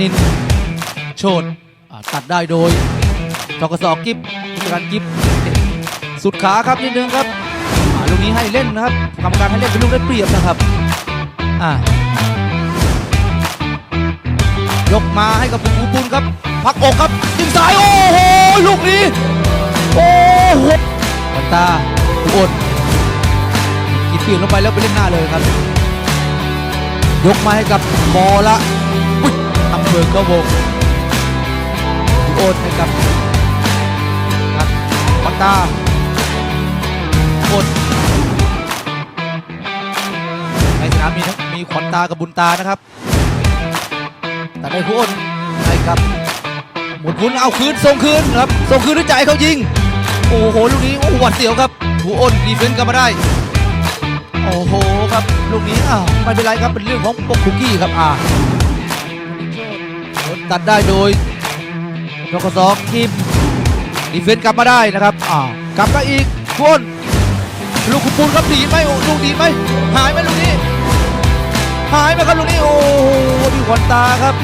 นินโชดตัดได้โดยทกศกิฟผู้จัดการกิฟสุดขาครับนิดนึงครับลูกนี้ให้เล่นนะครับกรรมการให้เล่นเป็นลูกได้เปรียบนะครับอ่ายกมาให้กับปูปุนครับ พักอกครับยิงซ้าย โอ้โห ลูกนี้ โอ้โหวันตาทุกคนกินเปลี่ยนลงไปแล้วไปเล่นหน้าเลยครับ ยกมาให้กับมอละ อุ้ยอำเภอกระวงโอนให้กับครับวันตาโอนในสนามมีทั้งมีขวัญตากับบุญตานะครับ แต่ได้ผู้อ้นให้กับหมุนพุนเอาคืนส่งคืนครับส่งคืนด้วยใจเขายิง โอ้โหลูกนี้โอ้โหหวัดเสียวครับผู้อ้นดีเฟนต์กลับมาได้ โอ้โหครับลูกนี้อ้าวไม่เป็นไรครับเป็นเรื่องของปกคุกกี้ครับอ่า ตัดได้โดยนกสองทีมดีเฟนต์กลับมาได้นะครับอ่ากลับมาอีกผู้อ้นลูกคุณปูนครับดีไหมโอ้ลูกดีไหมหายไหมลูกนี้ หายไปครับลูกนี้โอ้โหพี่ขวัญตาครับ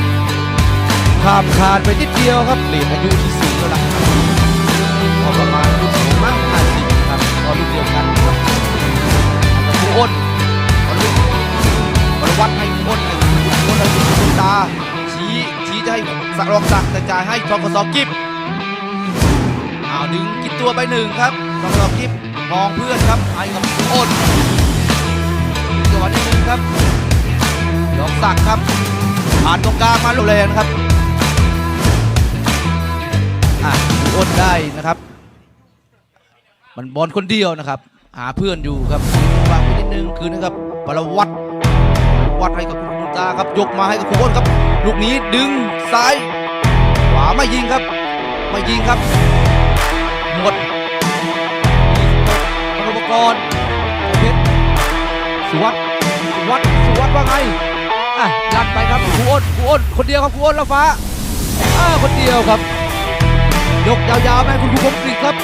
ข้ามขาดไปนิดเดียวครับเปลี่ยนอายุที่สี่แล้วล่ะพอประมาณรุ่นผมมั้งห้าสิบครับตอนรุ่เดียวกันครับกับผู้อ้นตอนรุ่นบรวัตให้ผู้อ้นให้ผู้อ้นให้คุณตา จะให้สักรองสักแต่จ่ายให้ทกสกิฟอ้าวดึงกินตัวไปหนึ่งครับทกสกิฟมองเพื่อนครับให้กับอ้นจังหวะนี้หนึ่งครับยกสักครับ ผ่านตรงกลางมาลุแรงนะครับอะอ้นได้นะครับ มันบอลคนเดียวนะครับ หาเพื่อนอยู่ครับวางไปนิดนึงคืนนะครับปรวัตวัดให้กับ ตาครับยกมาให้กับคุณอ้นครับ ลูกนี้ดึงซ้ายขวาไม่ยิงครับ ไม่ยิงครับ หมดมนุปกรณ์เพชรสุวัสดิ์สุวัสดิ์สุวัสดิ์ว่าไงอะลัดไปครับครูอ้นครูอ้นคนเดียวครับครูอ้นล้วฟ้าอ้าคนเดียวครับ ยกยาวๆไปให้คุณครูคมกริครับ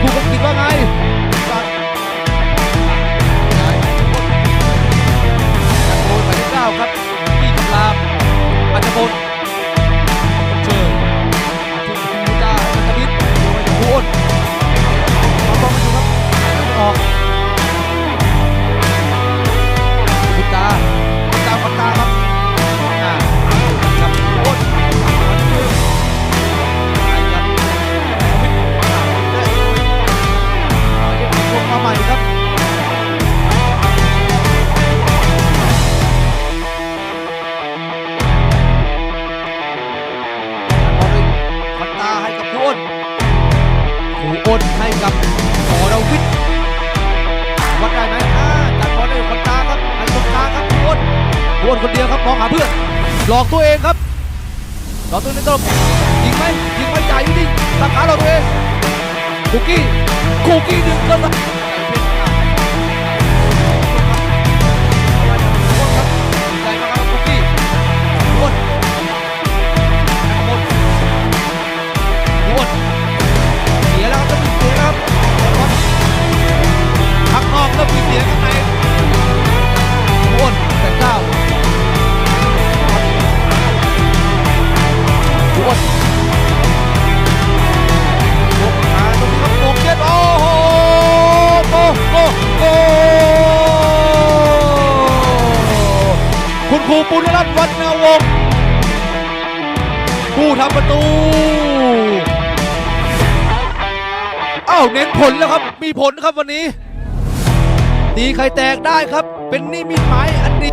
ครูคมกริว่าไง นให้กับอรวิทย์วัดได้ไหมอ่าจัดบอลให้คนตาครับให้คนตาครับผู้อ้นผู้อ้นคนเดียวครับมองหาเพื่อนหลอกตัวเองครับหลอกตัวเองตรงยิงไหมยิงไหมจ่ายอยู่ดิตัดขาหลอกตัวเองคุกกี้คุกกี้ดึงก็ได้ ปุณรัตน์วัฒนวงศ์ผู้ทำประตูอ้าวเน้นผลแล้วครับมีผลครับวันนี้ตีไข่แตกได้ครับ เป็นนิมิตหมายอันดี